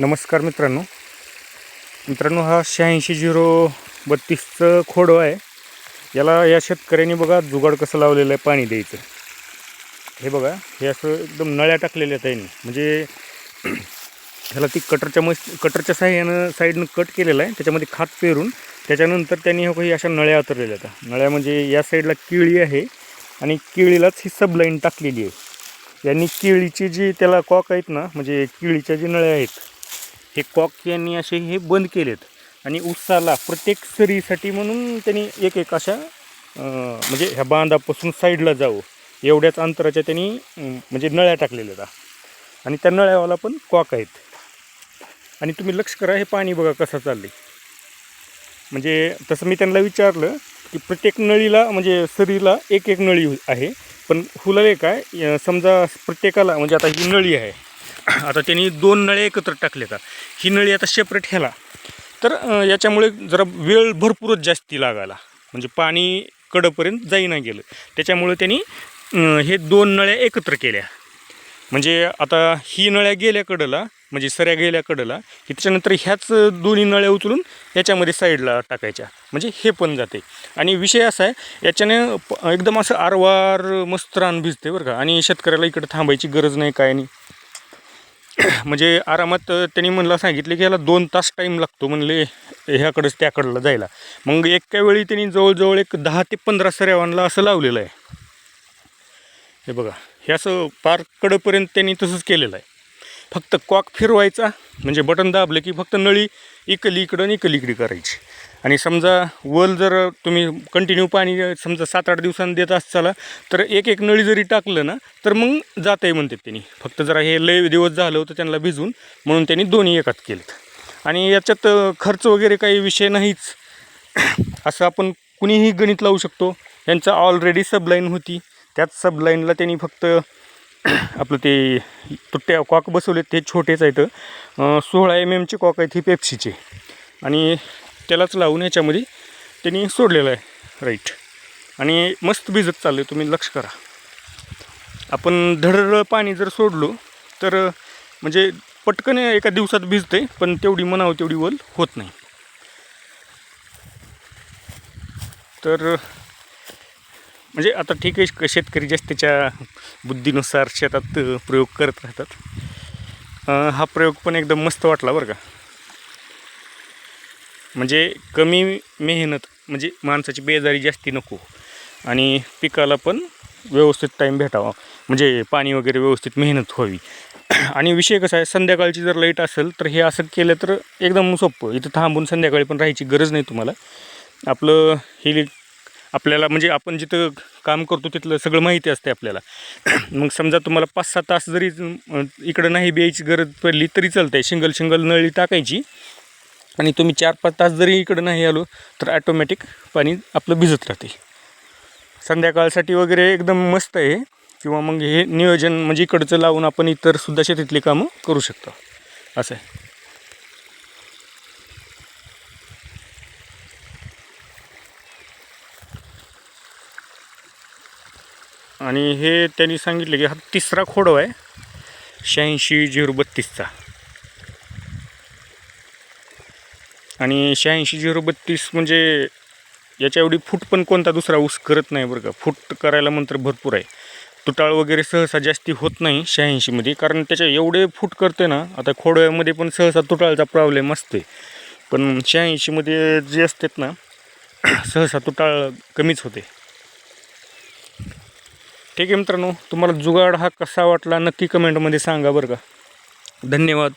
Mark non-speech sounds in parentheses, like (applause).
नमस्कार मित्रांनो. मित्रांनो हा शहाऐंशी झिरो बत्तीसचं खोडं आहे. याला या शेतकऱ्यांनी बघा जुगाड कसं लावलेलं आहे पाणी द्यायचं. हे बघा हे असं एकदम नळ्या टाकलेल्या आहेत म्हणजे (clears throat) ह्याला ती कटरच्या मस कटरच्या साह्यानं साईडनं कट केलेलं आहे. त्याच्यामध्ये खात पेरून त्याच्यानंतर त्यांनी हो काही अशा नळ्या उतरलेल्या आहेत. नळ्या म्हणजे या साईडला केळी आहे आणि केळीलाच ही सबलाईन टाकलेली आहे. यांनी केळीची जी त्याला कॉक आहेत ना म्हणजे केळीच्या जी नळ्या आहेत हे कॉक यांनी असे हे बंद केलेत. आणि उसाला प्रत्येक सरीसाठी म्हणून त्यांनी एक एक अशा म्हणजे ह्या बांधापासून साईडला जावं. एवढ्याच अंतराच्या त्यांनी म्हणजे नळ्या टाकलेल्या आहेत. आणि त्या नळ्यावाला पण कॉक आहेत. आणि तुम्ही लक्ष करा हे पाणी बघा कसं चाललं म्हणजे तसं मी त्यांना विचारलं की प्रत्येक नळीला म्हणजे सरीला एक एक नळी आहे. पण फुलाले काय समजा प्रत्येकाला म्हणजे आता ही नळी आहे. (clears throat) आता त्यांनी दोन नळ्या एकत्र टाकल्या का? ही नळी आता सेपरेट ह्याला. तर याच्यामुळे जरा वेळ भरपूरच जास्ती लागायला. म्हणजे पाणी कडपर्यंत जाईना गेलं. त्याच्यामुळे त्यांनी हे दोन नळ्या एकत्र केल्या. म्हणजे आता ही नळ्या गेल्या कडला म्हणजे सऱ्या गेल्या कडला की त्याच्यानंतर ह्याच दोन्ही नळ्या उचलून याच्यामध्ये साईडला टाकायच्या. म्हणजे हे पण जाते. आणि विषय असा आहे याच्याने प- एकदम असं आरवार मस्त रान भिजते बरं का. आणि शेतकऱ्याला इकडे थांबायची गरज नाही काय नाही. (clears throat) म्हणजे आरामात त्यांनी म्हणलं सांगितले की याला दोन तास टाईम लागतो म्हणले ह्याकडंच त्याकडलं जायला. मग एका वेळी त्यांनी जवळजवळ एक दहा ते पंधरा सऱ्यावांना असं लावलेलं आहे. हे बघा हे असं पार कडपर्यंत त्यांनी तसंच केलेलं आहे. फक्त कॉक फिरवायचा म्हणजे बटन दाबलं की फक्त नळी इकली इकडं आणि इकली इकडे करायची. आणि समजा वल जर तुम्ही कंटिन्यू पाणी समजा सात आठ दिवसांनी देत असाला तर एक एक नळी जरी टाकलं ना तर मग जात आहे म्हणतात त्यांनी. फक्त जरा हे लय दिवस झालं होतं त्यांना भिजून म्हणून त्यांनी दोन्ही एकात केलेत. आणि याच्यात खर्च वगैरे काही विषय नाहीच. (coughs) असं आपण कुणीही गणित लावू शकतो. यांचं ऑलरेडी सबलाईन होती. त्याच सबलाईनला त्यांनी फक्त (coughs) आपलं ते तुट्ट्या कॉक बसवलेत ते छोटेच आहेत. सोळा एम एमचे कॉक आहेत ही पेप्सीचे आणि त्यालाच लावून याच्यामध्ये त्यांनी सोडलेलं आहे राईट आणि मस्त भिजत चाललं तुम्ही लक्ष करा. आपण धडरळ पाणी जर सोडलो तर म्हणजे पटकन एका दिवसात भिजते पण तेवढी म्हणावं तेवढी वल होत नाही. तर म्हणजे आता ठीक आहे शेतकरी जास्त त्याच्या बुद्धीनुसार शेतात प्रयोग करत राहतात. हा प्रयोग पण एकदम मस्त वाटला बरं का. म्हणजे कमी मेहनत म्हणजे माणसाची बेजारी जास्ती नको. आणि पिकाला पण व्यवस्थित टाईम भेटावा. म्हणजे पाणी वगैरे व्यवस्थित मेहनत व्हावी. (clears throat) आणि विषय कसा आहे संध्याकाळची जर लाइट असेल तर हे असं केलं तर एकदम सोपं. इथं थांबून संध्याकाळी पण राहायची गरज नाही तुम्हाला. आपलं हे आपल्याला म्हणजे आपण जिथं काम करतो तिथलं सगळं माहिती असते आपल्याला. (clears throat) मग समजा तुम्हाला पाच सहा तास जरी इकडं नाही बियायची गरज पडली तरी चालतं आहे शिंगल शिंगल नळी टाकायची. आणि तुम्ही चार पाच तास जरी इकडं नाही आलो तर ॲटोमॅटिक पाणी आपलं भिजत राहते. संध्याकाळसाठी वगैरे एकदम मस्त आहे. किंवा मग हे नियोजन म्हणजे इकडचं लावून आपण इतर सुद्धा शेतीतली कामं करू शकतो. असं आहे. आणि हे त्यांनी सांगितलं की हा तिसरा खोडव आहे. शहाऐंशी झिरो बत्तीसचा. आणि शहाऐंशी झिरो बत्तीस म्हणजे याच्या एवढी फूट पण कोणता दुसरा ऊस करत नाही बरं का. फूट करायला मंत्र भरपूर आहे. तुटाळ वगैरे सहसा जास्ती होत नाही शहाऐंशीमध्ये कारण त्याच्या एवढे फूट करते ना आता खोडव्यामध्ये पण सहसा तुटाळचा प्रॉब्लेम असते पण शहाऐंशीमध्ये जे असतात ना (clears throat) सहसा तुटाळ कमीच होते. ठीक आहे मित्रांनो तुम्हाला जुगाड हा कसा वाटला नक्की कमेंटमध्ये सांगा बरं का. धन्यवाद.